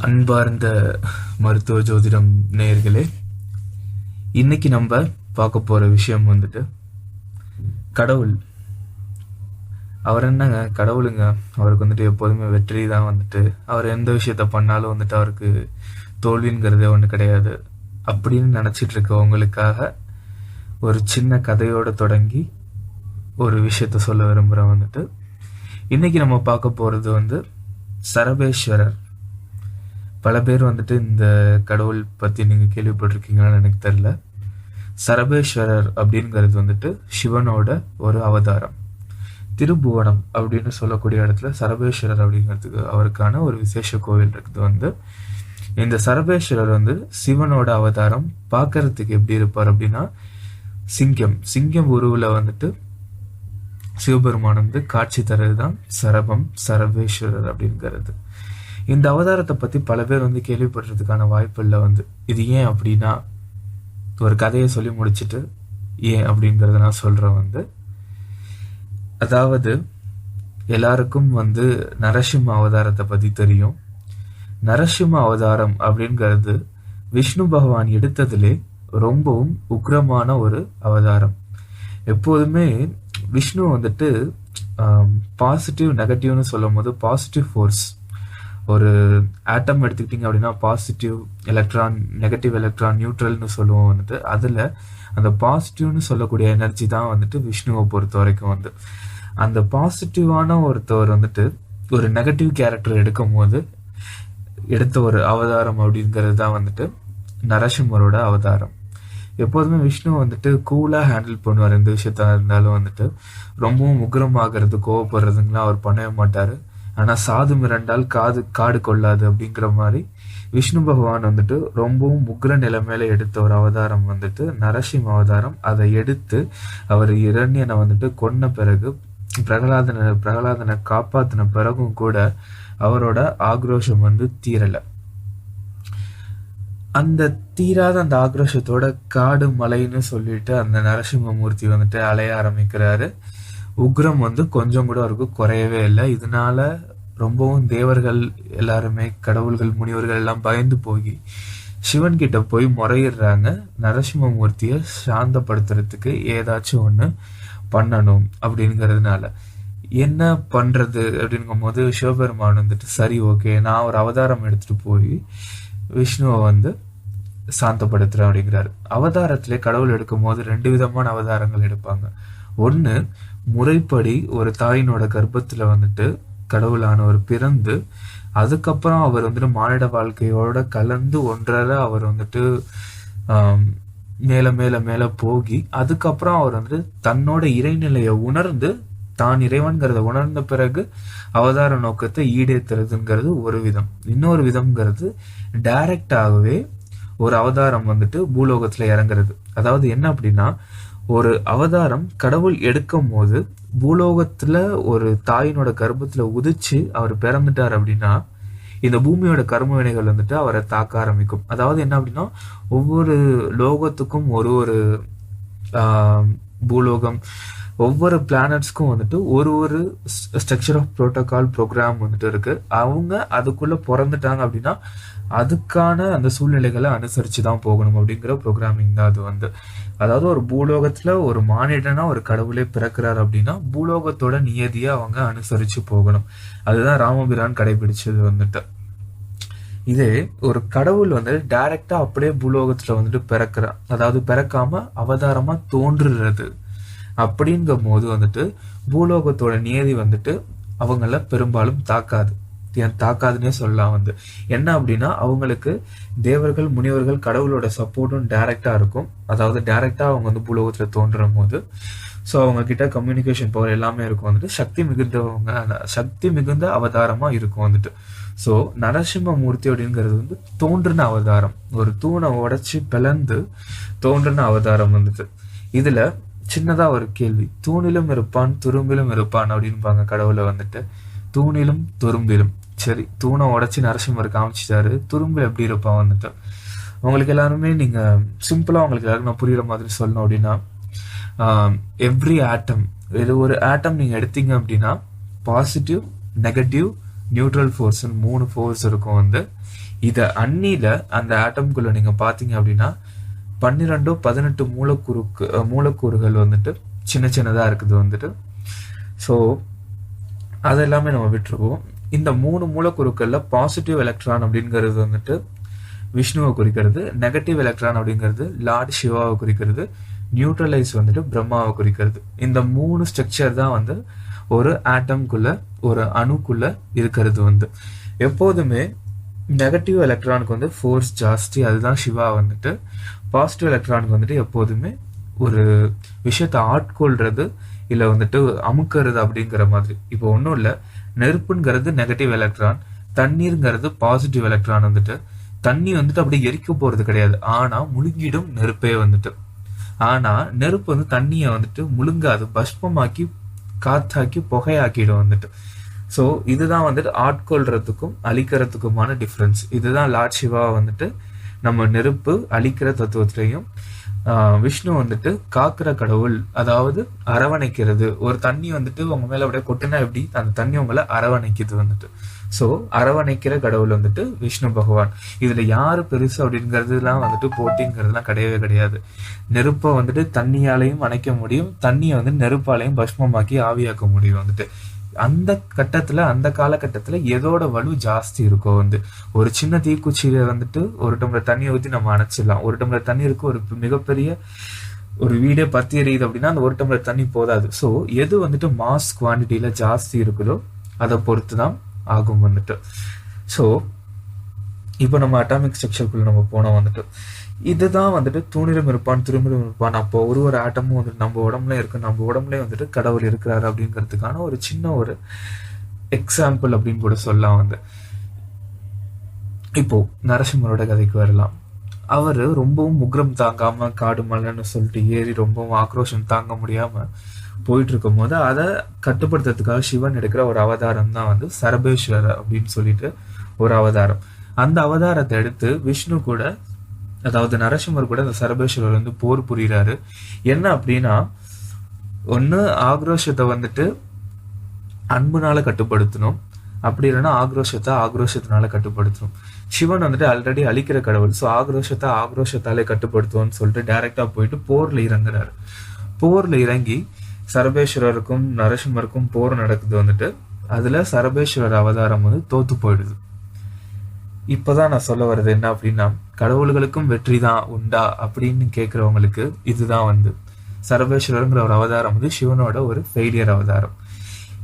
அன்பார்ந்த மருத்துவ ஜோதிடம் நேயர்களே இன்னைக்கு நம்ம பார்க்க போற விஷயம் வந்துட்டு கடவுள். அவர் என்னங்க? கடவுளுங்க. அவருக்கு வந்துட்டு எப்போதுமே வெற்றி தான் வந்துட்டு. அவர் எந்த விஷயத்த பண்ணாலும் வந்துட்டு அவருக்கு தோல்விங்கிறதே ஒன்று கிடையாது. அப்படின்னு நினச்சிட்டு இருக்கவங்களுக்காக ஒரு சின்ன கதையோட தொடங்கி ஒரு விஷயத்த சொல்ல விரும்புகிறேன் வந்துட்டு. இன்னைக்கு நம்ம பார்க்க போகிறது வந்து சரபேஸ்வரர். பல பேர் வந்துட்டு இந்த கடவுள் பற்றி நீங்கள் கேள்விப்பட்டிருக்கீங்களான்னு எனக்கு தெரில சரபேஸ்வரர் அப்படிங்கிறது வந்துட்டு சிவனோட ஒரு அவதாரம். திருபுவனம் அப்படின்னு சொல்லக்கூடிய இடத்துல சரபேஸ்வரர் அப்படிங்கிறதுக்கு அவருக்கான ஒரு விசேஷ கோவில் இருக்குது வந்து. இந்த சரபேஸ்வரர் வந்து சிவனோட அவதாரம் பார்க்கறதுக்கு எப்படி இருப்பார் அப்படின்னா சிங்கம். சிங்கம் உருவில் வந்துட்டு சிவபெருமான் வந்து காட்சி தர்றது தான் சரபம் சரபேஸ்வரர் அப்படிங்கிறது. இந்த அவதாரத்தை பற்றி பல பேர் வந்து கேள்விப்படுறதுக்கான வாய்ப்பு இல்லை வந்து இது ஏன் அப்படின்னா ஒரு கதையை சொல்லி முடிச்சுட்டு ஏன் அப்படிங்கிறத நான் சொல்கிறேன் வந்து. அதாவது எல்லாருக்கும் வந்து நரசிம்ம அவதாரத்தை பற்றி தெரியும். நரசிம்ம அவதாரம் அப்படிங்கிறது விஷ்ணு பகவான் எடுத்ததிலே ரொம்பவும் உக்ரமான ஒரு அவதாரம். எப்போதுமே விஷ்ணு வந்துட்டு பாசிட்டிவ் நெகட்டிவ்னு சொல்லும் போது பாசிட்டிவ் ஃபோர்ஸ் ஒரு ஆட்டம் எடுத்துக்கிட்டிங்க அப்படின்னா பாசிட்டிவ் எலக்ட்ரான் நெகட்டிவ் எலக்ட்ரான் நியூட்ரல்னு சொல்லுவோம் வந்துட்டு. அதில் அந்த பாசிட்டிவ்னு சொல்லக்கூடிய எனர்ஜி தான் வந்துட்டு விஷ்ணுவை பொறுத்த வரைக்கும் வந்து. அந்த பாசிட்டிவான ஒருத்தவர் வந்துட்டு ஒரு நெகட்டிவ் கேரக்டர் எடுக்கும் போது எடுத்த ஒரு அவதாரம் அப்படிங்கிறது தான் வந்துட்டு நரசிம்மரோட அவதாரம். எப்போதுமே விஷ்ணு வந்துட்டு கூலாக ஹேண்டில் பண்ணுவார் எந்த விஷயத்தா இருந்தாலும் வந்துட்டு. ரொம்பவும் உக்ரமாகிறது கோவப்படுறதுங்களாம் அவர் பண்ணவே மாட்டார். ஆனால் சாது மிரண்டால் காது காடு கொள்ளாது அப்படிங்கிற மாதிரி விஷ்ணு பகவான் வந்துட்டு ரொம்பவும் உக்ர நிலைமையில எடுத்த ஒரு அவதாரம் வந்துட்டு நரசிம்ம அவதாரம். அதை எடுத்து அவர் இரண்யனை வந்துட்டு கொன்ன பிறகு பிரகலாதனை பிரகலாதனை காப்பாத்தின பிறகும் கூட அவரோட ஆக்ரோஷம் வந்து தீரலை. அந்த தீராத அந்த ஆக்ரோஷத்தோட காடு மலைன்னு சொல்லிட்டு அந்த நரசிம்மமூர்த்தி வந்துட்டு அலைய ஆரம்பிக்கிறாரு. உக்ரம் வந்து கொஞ்சம் கூட அவருக்கு குறையவே இல்லை. இதனால ரொம்பவும் தேவர்கள் எல்லாருமே கடவுள்கள் முனிவர்கள் எல்லாம் பயந்து போய் சிவன் கிட்ட போய் முறையிடுறாங்க. நரசிம்மமூர்த்தியை சாந்தப்படுத்துறதுக்கு ஏதாச்சும் ஒன்று பண்ணணும் அப்படிங்கிறதுனால. என்ன பண்ணுறது அப்படிங்கும் போது சிவபெருமான் வந்துட்டு சரி ஓகே நான் ஒரு அவதாரம் எடுத்துட்டு போய் விஷ்ணுவை வந்து சாந்தப்படுத்துறேன் அப்படிங்கிறாரு. அவதாரத்திலே கடவுள் எடுக்கும் போது ரெண்டு விதமான அவதாரங்கள் எடுப்பாங்க. ஒன்று முறைப்படி ஒரு தாயினோட கர்ப்பத்தில் வந்துட்டு கடவுளானவர் பிறந்து அதுக்கப்புறம் அவர் வந்துட்டு மானிட வாழ்க்கையோட கலந்து ஒன்றரை அவர் வந்துட்டு மேல மேல மேல போகி அதுக்கப்புறம் அவர் வந்து தன்னோட இறைநிலையை உணர்ந்து தான் இறைவன்கிறத உணர்ந்த பிறகு அவதார நோக்கத்தை ஈடேத்துறதுங்கிறது ஒரு விதம். இன்னொரு விதம்ங்கிறது டைரக்டாகவே ஒரு அவதாரம் வந்துட்டு பூலோகத்துல இறங்குறது. அதாவது என்ன அப்படின்னா ஒரு அவதாரம் கடவுள் எடுக்கும் போது பூலோகத்துல ஒரு தாயினோட கர்ப்பத்துல உதிச்சு அவர் பிறந்துட்டார் அப்படின்னா இந்த பூமியோட கர்ம வினைகள் வந்துட்டு அவரை தாக்க ஆரம்பிக்கும். அதாவது என்ன அப்படின்னா ஒவ்வொரு லோகத்துக்கும் ஒரு ஒரு பூலோகம் ஒவ்வொரு பிளானட்ஸ்க்கும் வந்துட்டு ஒரு ஒரு ஸ்ட்ரக்சர் ஆஃப் ப்ரோட்டோகால் ப்ரோக்ராம் வந்துட்டு இருக்கு. அவங்க அதுக்குள்ள பிறந்துட்டாங்க அப்படின்னா அதுக்கான அந்த சூழ்நிலைகளை அனுசரிச்சு தான் போகணும் அப்படிங்கிற ப்ரோக்ராமிங் தான் அது வந்து. அதாவது ஒரு பூலோகத்துல ஒரு மானிடனா ஒரு கடவுளே பிறக்கிறார் அப்படின்னா பூலோகத்தோட நியதியை அவங்க அனுசரிச்சு போகணும். அதுதான் ராமபிரான் கடைபிடிச்சது வந்துட்டு. இதே ஒரு கடவுள் வந்து டைரக்டா அப்படியே பூலோகத்துல வந்துட்டு பிறக்கிறார். அதாவது பிறக்காம அவதாரமா தோன்றுறது. அப்படிங்கும் போது வந்துட்டு பூலோகத்தோட நியதி வந்துட்டு அவங்கள பெரும்பாலும் தாக்காது. ஏன் தாக்காதுன்னே சொல்லலாம் வந்து. என்ன அப்படின்னா அவங்களுக்கு தேவர்கள் முனிவர்கள் கடவுளோட சப்போர்ட்டும் டைரக்டாக இருக்கும். அதாவது டைரக்டாக அவங்க வந்து பூலோகத்தில் தோன்றும் போது ஸோ அவங்க கிட்ட கம்யூனிகேஷன் பவர் எல்லாமே இருக்கும் வந்துட்டு. சக்தி மிகுந்தவங்க சக்தி மிகுந்த அவதாரமாக இருக்கும் வந்துட்டு. ஸோ நரசிம்ம மூர்த்தி அப்படிங்கிறது வந்து தோன்றின அவதாரம். ஒரு தூணை உடச்சி பிளந்து தோன்றின அவதாரம் வந்துட்டு. இதில் சின்னதாக ஒரு கேள்வி. தூணிலும் இருப்பான் துரும்பிலும் இருப்பான் அப்படின்பாங்க கடவுளை வந்துட்டு. தூணிலும் துரும்பிலும். சரி தூணை உடச்சி நரசிம்மர் காமிச்சிட்டாரு. துரும்பில் எப்படி இருப்பான் வந்துட்டு? உங்களுக்கு எல்லாருமே நீங்கள் சிம்பிளாக உங்களுக்கு எல்லாருமே நான் மாதிரி சொல்லணும் அப்படின்னா எவ்ரி ஆட்டம் இது ஒரு ஆட்டம் நீங்கள் எடுத்தீங்க அப்படின்னா பாசிட்டிவ் நெகட்டிவ் நியூட்ரல் ஃபோர்ஸ்னு மூணு ஃபோர்ஸ் இருக்கும் வந்து இதை அன்னியில் அந்த ஆட்டம்குள்ளே நீங்கள் பார்த்தீங்க அப்படின்னா பன்னிரெண்டோ பதினெட்டு மூலக்கூறுக்கு மூலக்கூறுகள் வந்துட்டு சின்ன சின்னதாக இருக்குது வந்துட்டு. ஸோ அதெல்லாமே நம்ம விட்டுருவோம். இந்த மூணு மூலக்கூறுக்களில் பாசிட்டிவ் எலக்ட்ரான் அப்படிங்கிறது வந்துட்டு விஷ்ணுவை குறிக்கிறது நெகட்டிவ் எலக்ட்ரான் அப்படிங்கிறது லார்ட் சிவாவை குறிக்கிறது நியூட்ரலைஸ் வந்துட்டு பிரம்மாவை குறிக்கிறது. இந்த மூணு ஸ்ட்ரக்சர் தான் வந்து ஒரு ஆட்டம்குள்ள ஒரு அணுக்குள்ள இருக்கிறது வந்து. எப்போதுமே நெகட்டிவ் எலக்ட்ரானுக்கு வந்து ஃபோர்ஸ் ஜாஸ்தி அதுதான் சிவா வந்துட்டு. பாசிட்டிவ் எலக்ட்ரானுக்கு வந்துட்டு எப்போதுமே ஒரு விஷயத்தை ஆட்கொள்றது இல்லை வந்துட்டு அமுக்கிறது அப்படிங்கிற மாதிரி. இப்போ ஒன்றும் இல்லை. நெருப்புங்கிறது நெகட்டிவ் எலக்ட்ரான் தண்ணீருங்கிறது பாசிட்டிவ் எலக்ட்ரான் வந்துட்டு. தண்ணி வந்துட்டு அப்படியே எரிக்க போகிறது கிடையாது. ஆனால் முழுங்கிடும் நெருப்பே வந்துட்டு. ஆனால் நெருப்பு வந்து தண்ணியை வந்துட்டு முழுங்காது. பஷ்பமாக்கி காத்தாக்கி புகையாக்கிடும் வந்துட்டு. ஸோ இதுதான் வந்துட்டு ஆட்கொள்றதுக்கும் அழிக்கிறதுக்குமான டிஃப்ரென்ஸ் இதுதான் லார்ட் சிவா வந்துட்டு நம்ம நெருப்பு அழிக்கிற தத்துவத்திலையும் விஷ்ணு வந்துட்டு காக்கிற கடவுள் அதாவது அரவணைக்கிறது. ஒரு தண்ணி வந்துட்டு உங்க மேல அப்படியே கொட்டினா எப்படி? அந்த தண்ணி உங்களை அரவணைக்குது வந்துட்டு. ஸோ அரவணைக்கிற கடவுள் வந்துட்டு விஷ்ணு பகவான். இதுல யாரு பெருசு அப்படிங்கிறதுலாம் வந்துட்டு போட்டிங்கிறதுலாம் கிடையவே கிடையாது. நெருப்பை வந்துட்டு தண்ணியாலையும் அணைக்க முடியும். தண்ணியை வந்து நெருப்பாலையும் பஸ்மமாக்கி ஆவியாக்க முடியும் வந்துட்டு. அந்த கட்டத்தில் அந்த காலகட்டத்தில் எதோட வலு ஜாஸ்தி இருக்கோ வந்து ஒரு சின்ன தீக்குச்சியில வந்துட்டு ஒரு டம்ளர் தண்ணியை ஊற்றி நம்ம அணைச்சிடலாம். ஒரு டம்ளர் தண்ணி இருக்கு ஒரு மிகப்பெரிய ஒரு வீடே பத்தி எரியுது அப்படின்னா அந்த ஒரு டம்ளர் தண்ணி போதாது. ஸோ எது வந்துட்டு மாஸ் குவான்டிட்டியில் ஜாஸ்தி இருக்குதோ அதை பொறுத்து தான் ஆகும் வந்துட்டு. ஸோ இப்போ நம்ம அட்டாமிக் ஸ்ட்ரக்சருக்குள்ளே நம்ம போனோம் வந்துட்டு. இதுதான் வந்துட்டு தூணிலும் இருப்பான் திரும்பிலும் இருப்பான். அப்போ ஒரு ஒரு ஆட்டமும் வந்துட்டு நம்ம உடம்புல இருக்கு நம்ம உடம்புல வந்துட்டு கடவுள் இருக்கிறாரு அப்படிங்கிறதுக்கான ஒரு சின்ன ஒரு எக்ஸாம்பிள் அப்படின்னு கூட சொல்லலாம் வந்து. இப்போ நரசிம்மரோட கதைக்கு வரலாம். அவர் ரொம்பவும் முக்ரம் தாங்காம காடு மலைன்னு சொல்லிட்டு ஏறி ரொம்பவும் ஆக்ரோஷம் தாங்க முடியாம போயிட்டு இருக்கும்போது அதை கட்டுப்படுத்துறதுக்காக சிவன் எடுக்கிற ஒரு அவதாரம் தான் வந்து சரபேஸ்வரர் அப்படின்னு சொல்லிட்டு ஒரு அவதாரம். அந்த அவதாரத்தை எடுத்து விஷ்ணு கூட அதாவது நரசிம்மர் கூட அந்த சரபேஸ்வரர் வந்து போர் புரிகிறாரு என்ன அப்படின்னா ஒன்று ஆக்ரோஷத்தை வந்துட்டு அன்புனால கட்டுப்படுத்தணும். அப்படி இல்லைன்னா ஆக்ரோஷத்தை ஆக்ரோஷத்தினால கட்டுப்படுத்தணும். சிவன் வந்துட்டு ஆல்ரெடி அழிக்கிற கடவுள். ஸோ ஆக்ரோஷத்தை ஆக்ரோஷத்தாலே கட்டுப்படுத்துவோம்னு சொல்லிட்டு டைரெக்டாக போயிட்டு போரில் இறங்குறாரு. போரில் இறங்கி சரபேஸ்வரருக்கும் நரசிம்மருக்கும் போர் நடக்குது வந்துட்டு. அதில் சரபேஸ்வரர் அவதாரம் வந்து தோத்து போயிடுது. இப்போதான் நான் சொல்ல வர்றது என்ன அப்படின்னா கடவுள்களுக்கும் வெற்றி தான் உண்டா அப்படின்னு கேட்கிறவங்களுக்கு இதுதான் வந்து. சரபேஸ்வரருங்கிற ஒரு அவதாரம் வந்து சிவனோட ஒரு ஃபெயிலியர் அவதாரம்.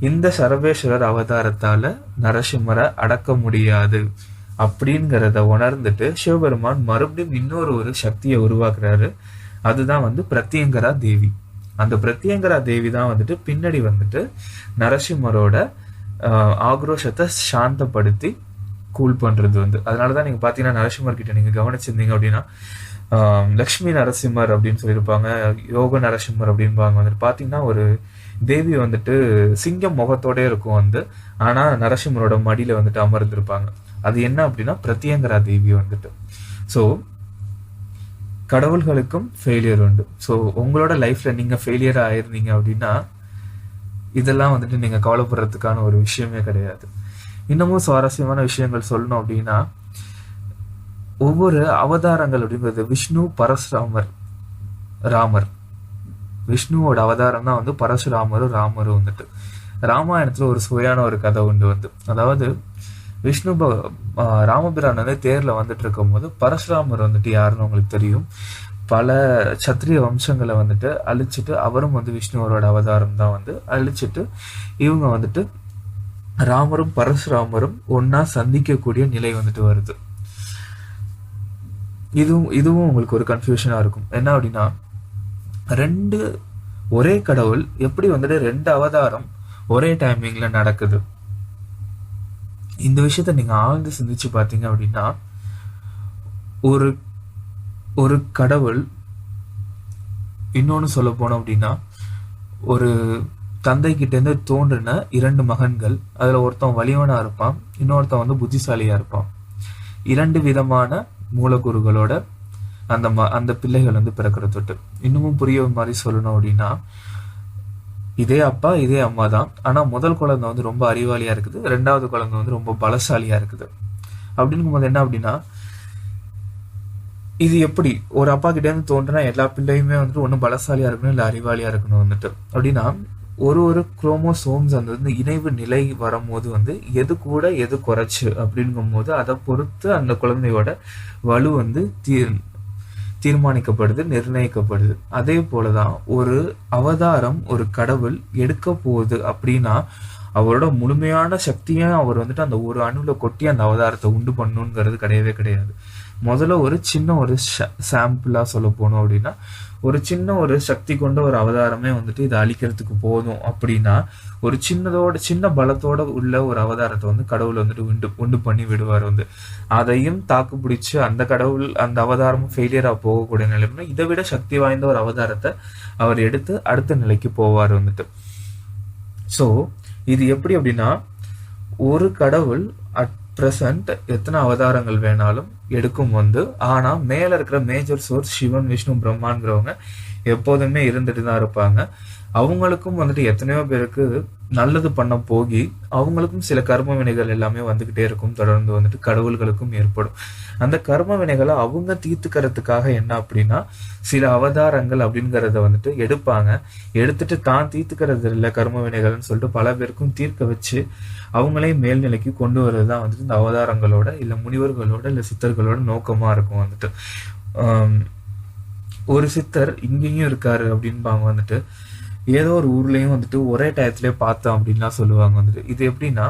இந்த சரவேஸ்வரர் அவதாரத்தால நரசிம்மரை அடக்க முடியாது அப்படிங்கிறத உணர்ந்துட்டு சிவபெருமான் மறுபடியும் இன்னொரு ஒரு சக்தியை உருவாக்குறாரு. அதுதான் வந்து பிரத்யங்கரா தேவி. அந்த பிரத்யங்கரா தேவி தான் வந்துட்டு பின்னாடி வந்துட்டு நரசிம்மரோட ஆக்ரோஷத்தை சாந்தப்படுத்தி கூல் பண்றது வந்து. அதனாலதான் நீங்க பார்த்தீங்கன்னா நரசிம்மர் கிட்ட நீங்க கவனிச்சிருந்தீங்க அப்படின்னா லக்ஷ்மி நரசிம்மர் அப்படின்னு சொல்லியிருப்பாங்க யோக நரசிம்மர் அப்படின்பாங்க வந்துட்டு பார்த்தீங்கன்னா ஒரு தேவி வந்துட்டு சிங்கம் முகத்தோட இருக்கும் வந்து. ஆனா நரசிம்மரோட மடியில வந்துட்டு அமர்ந்திருப்பாங்க. அது என்ன அப்படின்னா பிரத்யங்கரா தேவி வந்துட்டு. ஸோ கடவுள்களுக்கும் ஃபெயிலியர் உண்டு. ஸோ உங்களோட லைஃப்ல நீங்க ஃபெயிலியர் ஆயிருந்தீங்க அப்படின்னா இதெல்லாம் வந்துட்டு நீங்கள் கவலைப்படுறதுக்கான ஒரு விஷயமே கிடையாது. இன்னமும் சுவாரஸ்யமான விஷயங்கள் சொல்லணும் அப்படின்னா ஒவ்வொரு அவதாரங்கள் அப்படிங்கிறது விஷ்ணு பரசுராமர் ராமர். விஷ்ணுவோட அவதாரம் தான் வந்து பரசுராமரும் ராமரும் வந்துட்டு. ராமாயணத்துல ஒரு சுவையான ஒரு கதை உண்டு வந்து. அதாவது விஷ்ணு ப- ராமபிரான் வந்து தேர்ல வந்துட்டு இருக்கும்போது பரசுராமர் வந்துட்டு யாருன்னு உங்களுக்கு தெரியும். பல சத்திரிய வம்சங்களை வந்துட்டு அழிச்சிட்டு அவரும் வந்து விஷ்ணுவரோட அவதாரம் தான் வந்து அழிச்சிட்டு இவங்க வந்துட்டு ராமரும் பரசுராமரும் ஒன்னா சந்திக்கக்கூடிய நிலை வந்துட்டு வருது. இதுவும் இதுவும் உங்களுக்கு ஒரு கன்ஃபியூஷனா இருக்கும். என்ன அப்படின்னா ரெண்டு ஒரே கடவுள் எப்படி வந்துட்டு ரெண்டு அவதாரம் ஒரே டைமிங்ல நடக்குது? இந்த விஷயத்த நீங்க ஆழ்ந்து சிந்திச்சு பார்த்தீங்க அப்படின்னா ஒரு ஒரு கடவுள் இன்னொன்னு சொல்ல போனோம் அப்படின்னா ஒரு தந்தை கிட்டேருந்து தோன்றின இரண்டு மகன்கள். அதில் ஒருத்தன் வலிவனாக இருப்பான் இன்னொருத்தன் வந்து புத்திசாலியாக இருப்பான். இரண்டு விதமான மூலக்கூறுகளோட அந்த ம அந்த பிள்ளைகள் வந்து பிறக்கிற தொட்டு. இன்னமும் புரிய மாதிரி சொல்லணும் அப்படின்னா இதே அப்பா இதே அம்மா தான். ஆனால் முதல் குழந்தை வந்து ரொம்ப அறிவாளியாக இருக்குது. ரெண்டாவது குழந்தை வந்து ரொம்ப பலசாலியாக இருக்குது. அப்படிங்கும் போது என்ன அப்படின்னா இது எப்படி? ஒரு அப்பா கிட்டேருந்து தோன்றுனா எல்லா பிள்ளையுமே வந்துட்டு ஒன்றும் பலசாலியாக இருக்கணும் இல்லை அறிவாளியாக இருக்கணும் வந்துட்டு. அப்படின்னா ஒரு ஒரு குரோமோசோம்ஸ் அந்த வந்து இணைவு நிலை வரும்போது வந்து எது கூட எது குறைச்சு அப்படிங்கும் போது அதை பொறுத்து அந்த குழந்தையோட வலு வந்து தீ தீர்மானிக்கப்படுது நிர்ணயிக்கப்படுது. அதே போலதான் ஒரு அவதாரம் ஒரு கடவுள் எடுக்க போகுது அப்படின்னா அவரோட முழுமையான சக்தியை அவர் வந்துட்டு அந்த ஒரு அணுல கொட்டி அந்த அவதாரத்தை உண்டு பண்ணணுங்கிறது கிடையவே கிடையாது. முதல்ல ஒரு சின்ன ஒரு சாம்பிளா சொல்ல போனோம் அப்படின்னா ஒரு சின்ன ஒரு சக்தி கொண்ட ஒரு அவதாரமே வந்துட்டு இதை அழிக்கிறதுக்கு போதும் அப்படின்னா ஒரு சின்னதோட சின்ன பலத்தோட உள்ள ஒரு அவதாரத்தை வந்து கடவுள் வந்துட்டு உண்டு உண்டு பண்ணி விடுவார் வந்து. அதையும் தாக்கு பிடிச்சு அந்த கடவுள் அந்த அவதாரமும் ஃபெயிலியராக போகக்கூடிய நிலைமைனா இதை விட சக்தி வாய்ந்த ஒரு அவதாரத்தை அவர் எடுத்து அடுத்த நிலைக்கு போவார் வந்துட்டு. ஸோ இது எப்படி அப்படின்னா ஒரு கடவுள் அட் ப்ரெசன்ட் எத்தனை அவதாரங்கள் வேணாலும் எடுக்கும் வந்து ஆனா மேல இருக்கிற மேஜர் சோர்ஸ் சிவன் விஷ்ணு பிரம்மாங்கிறவங்க எப்போதுமே இருந்துட்டு தான் இருப்பாங்க. அவங்களுக்கும் வந்துட்டு எத்தனையோ பேருக்கு நல்லது பண்ண போகி அவங்களுக்கும் சில கர்ம வினைகள் எல்லாமே வந்துகிட்டே இருக்கும். தொடர்ந்து வந்துட்டு கடவுள்களுக்கும் ஏற்படும். அந்த கர்ம வினைகளை அவங்க தீர்த்துக்கிறதுக்காக என்ன அப்படின்னா சில அவதாரங்கள் அப்படிங்கிறத வந்துட்டு எடுப்பாங்க. எடுத்துட்டு தான் தீர்த்துக்கிறது இல்லை கர்ம வினைகள்னு சொல்லிட்டு பல பேருக்கும் தீர்க்க வச்சு அவங்களே மேல்நிலைக்கு கொண்டு வர்றது தான் வந்துட்டு இந்த அவதாரங்களோட இல்லை முனிவர்களோட இல்லை சித்தர்களோட நோக்கமா இருக்கும் வந்துட்டு. ஒரு சித்தர் இங்கேயும் இருக்காரு அப்படின்பாங்க வந்துட்டு ஏதோ ஒரு ஊர்லேயும் வந்துட்டு ஒரே டயத்துலேயே பார்த்தோம் அப்படின்லாம் சொல்லுவாங்க வந்துட்டு. இது எப்படின்னா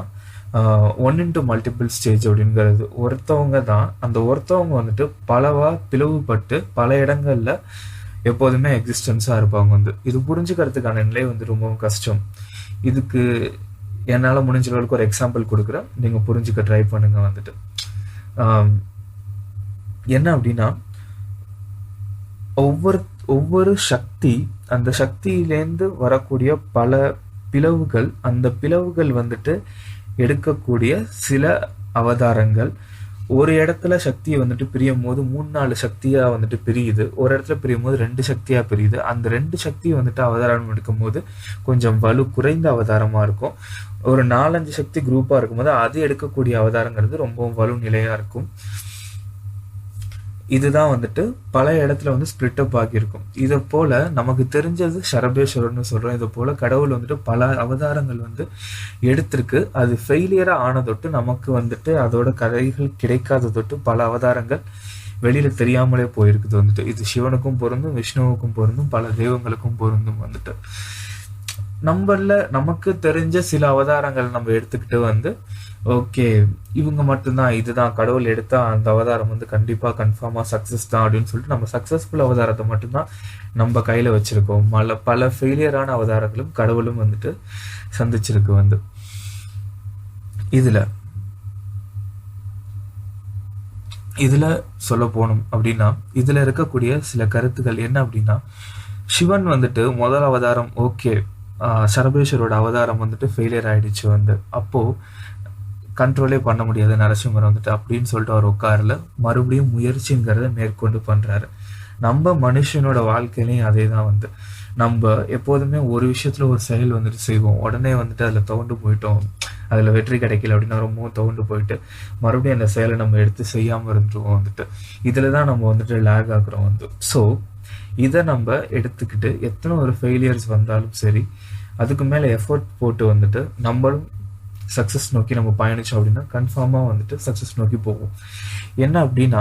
ஒன் இன்ட்டு மல்டிபிள் ஸ்டேஜ் அப்படிங்கிறது. ஒருத்தவங்க தான் அந்த ஒருத்தவங்க வந்துட்டு பலவா பிளவுபட்டு பல இடங்களில் எப்போதுமே எக்ஸிஸ்டன்ஸாக இருப்பாங்க வந்து. இது புரிஞ்சுக்கிறதுக்கான நிலை வந்து ரொம்பவும் கஷ்டம். இதுக்கு என்னால் முடிஞ்ச அளவுக்கு ஒரு எக்ஸாம்பிள் கொடுக்குறேன். நீங்கள் புரிஞ்சுக்க ட்ரை பண்ணுங்க வந்துட்டு. என்ன அப்படின்னா ஒவ்வொரு ஒவ்வொரு சக்தி அந்த சக்தியிலேருந்து வரக்கூடிய பல பிளவுகள் அந்த பிளவுகள் வந்துட்டு எடுக்கக்கூடிய சில அவதாரங்கள். ஒரு இடத்துல சக்தியை வந்துட்டு பிரியும் போது மூணு நாலு சக்தியாக வந்துட்டு பிரியுது. ஒரு இடத்துல பிரியும் போது ரெண்டு சக்தியாக பிரியுது. அந்த ரெண்டு சக்தியை வந்துட்டு அவதாரம் எடுக்கும் போது கொஞ்சம் வலு குறைந்த அவதாரமாக இருக்கும். ஒரு நாலஞ்சு சக்தி குரூப்பாக இருக்கும்போது அது எடுக்கக்கூடிய அவதாரங்கிறது ரொம்பவும் வலு நிலையாக இருக்கும். இதுதான் வந்துட்டு பல இடத்துல வந்து ஸ்பிளிட் அப் ஆகியிருக்கும். இதை போல நமக்கு தெரிஞ்சது சரபேஸ்வரர்னு சொல்றோம். இதை போல கடவுள் வந்துட்டு பல அவதாரங்கள் வந்து எடுத்திருக்கு. அது ஃபெயிலியரா ஆன தொட்டு நமக்கு வந்துட்டு அதோட கதைகள் கிடைக்காத தொட்டு பல அவதாரங்கள் வெளியில தெரியாமலே போயிருக்குது வந்துட்டு. இது சிவனுக்கும் பொருந்தும் விஷ்ணுவுக்கும் பொருந்தும் பல தெய்வங்களுக்கும் பொருந்தும் வந்துட்டு. நம்மள நமக்கு தெரிஞ்ச சில அவதாரங்கள் நம்ம எடுத்துக்கிட்டு வந்து ஓகே இவங்க மட்டும்தான் இதுதான் கடவுள் எடுத்தா அந்த அவதாரம் வந்து கண்டிப்பா கன்ஃபார்மா சக்ஸஸ் தான் அப்படின்னு சொல்லிட்டு நம்ம சக்ஸஸ்ஃபுல் அவதாரத்தை மட்டும்தான் நம்ம கையில வச்சிருக்கோம். பல பல ஃபெயிலியரான அவதாரங்களும் கடவுளும் வந்துட்டு சந்திச்சிருக்கு வந்து. இதுல இதுல சொல்ல போகணும் அப்படின்னா இதுல இருக்கக்கூடிய சில கருத்துக்கள் என்ன அப்படின்னா சிவன் வந்துட்டு முதல் அவதாரம் ஓகே சரபேஸ்வரோட அவதாரம் வந்துட்டு ஃபெயிலியர் ஆயிடுச்சு வந்து. அப்போ கண்ட்ரோலே பண்ண முடியாது. நரசிம்மர் வந்துட்டு அப்படின்னு சொல்லிட்டு அவர் உட்காரல. மறுபடியும் முயற்சிங்கிறத மேற்கொண்டு பண்றாரு. நம்ம மனுஷனோட வாழ்க்கையிலையும் அதே தான் வந்து. நம்ம எப்போதுமே ஒரு விஷயத்துல ஒரு செயல் வந்துட்டு செய்வோம். உடனே வந்துட்டு அதுல தோண்டு போயிட்டோம். அதுல வெற்றி கிடைக்கல அப்படின்னா ரொம்பவும் தோண்டு போயிட்டு மறுபடியும் அந்த செயலை நம்ம எடுத்து செய்யாம இருந்துருவோம் வந்துட்டு. இதுலதான் நம்ம வந்துட்டு லேக் ஆகுறோம் வந்து. ஸோ இதை நம்ம எடுத்துக்கிட்டு எத்தனை ஒரு ஃபெயிலியர்ஸ் வந்தாலும் சரி அதுக்கு மேல எஃபோர்ட் போட்டு வந்துட்டு நம்மளும் சக்ஸஸ் நோக்கி நம்ம பயணிச்சோம் அப்படின்னா கன்ஃபார்மாக வந்துட்டு சக்ஸஸ் நோக்கி போகும். என்ன அப்படின்னா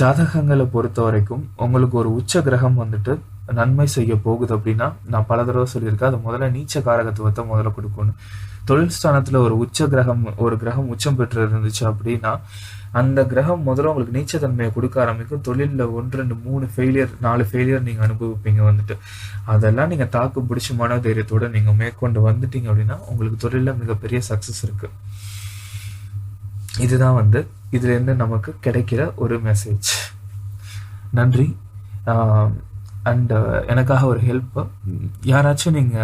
ஜாதகங்களை பொறுத்த வரைக்கும் உங்களுக்கு ஒரு உச்ச கிரகம் வந்துட்டு நன்மை செய்ய போகுது அப்படின்னா நான் பல தடவை சொல்லியிருக்கேன் அது முதல்ல நீச்ச காரகத்துவத்தை முதல்ல கொடுக்கணும். தொழில் ஸ்தானத்துல ஒரு உச்ச கிரகம் ஒரு கிரகம் உச்சம் பெற்று இருந்துச்சு அப்படின்னா அந்த கிரகம் முதல்ல உங்களுக்கு நீச்சத்தன்மையை கொடுக்க ஆரம்பிக்கும். தொழில்ல ஒன்று ரெண்டு மூணு ஃபெயிலியர் நாலு ஃபெயிலியர் நீங்க அனுபவிப்பீங்க வந்துட்டு. அதெல்லாம் நீங்க தாக்கு பிடிச்ச மன தைரியத்தோட நீங்க மேற்கொண்டு வந்துட்டீங்க அப்படின்னா உங்களுக்கு தொழில்ல மிகப்பெரிய சக்சஸ் இருக்கு. இதுதான் வந்து இதுல இருந்து நமக்கு கிடைக்கிற ஒரு மெசேஜ் நன்றி. அண்ட் எனக்காக ஒரு ஹெல்ப் யாராச்சும் நீங்க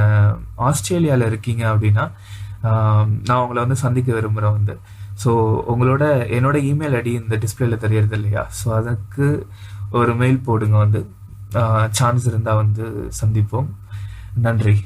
ஆஸ்திரேலியால இருக்கீங்க அப்படின்னா நான் உங்களை வந்து சந்திக்க விரும்புகிறேன் வந்து. ஸோ உங்களோட என்னோட இமெயில் ஐடி இந்த டிஸ்பிளேல தெரியறது இல்லையா? ஸோ அதுக்கு ஒரு மெயில் போடுங்க வந்து. சான்ஸ் இருந்தால் வந்து சந்திப்போம். நன்றி.